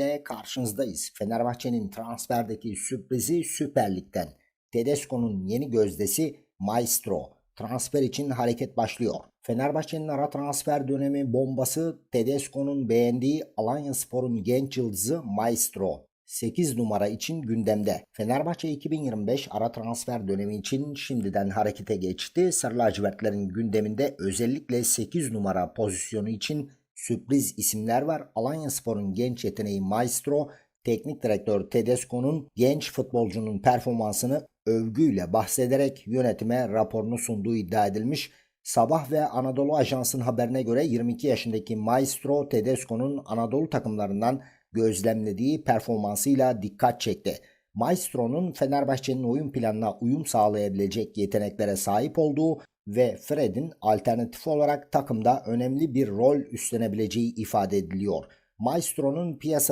ile karşınızdayız. Fenerbahçe'nin transferdeki sürprizi Süper Lig'den. Tedesco'nun yeni gözdesi Maestro. Transfer için hareket başlıyor. Fenerbahçe'nin ara transfer dönemi bombası Tedesco'nun beğendiği Alanya Spor'un genç yıldızı Maestro. 8 numara için gündemde. Fenerbahçe 2025 ara transfer dönemi için şimdiden harekete geçti. Sarı lacivertlerin gündeminde özellikle 8 numara pozisyonu için sürpriz isimler var. Alanya Spor'un genç yeteneği Maestro, teknik direktör Tedesco'nun genç futbolcunun performansını övgüyle bahsederek yönetime raporunu sunduğu iddia edilmiş. Sabah ve Anadolu Ajansı'nın haberine göre 22 yaşındaki Maestro Tedesco'nun Anadolu takımlarından gözlemlediği performansıyla dikkat çekti. Maestro'nun Fenerbahçe'nin oyun planına uyum sağlayabilecek yeteneklere sahip olduğu ve Fred'in alternatif olarak takımda önemli bir rol üstlenebileceği ifade ediliyor. Maestro'nun piyasa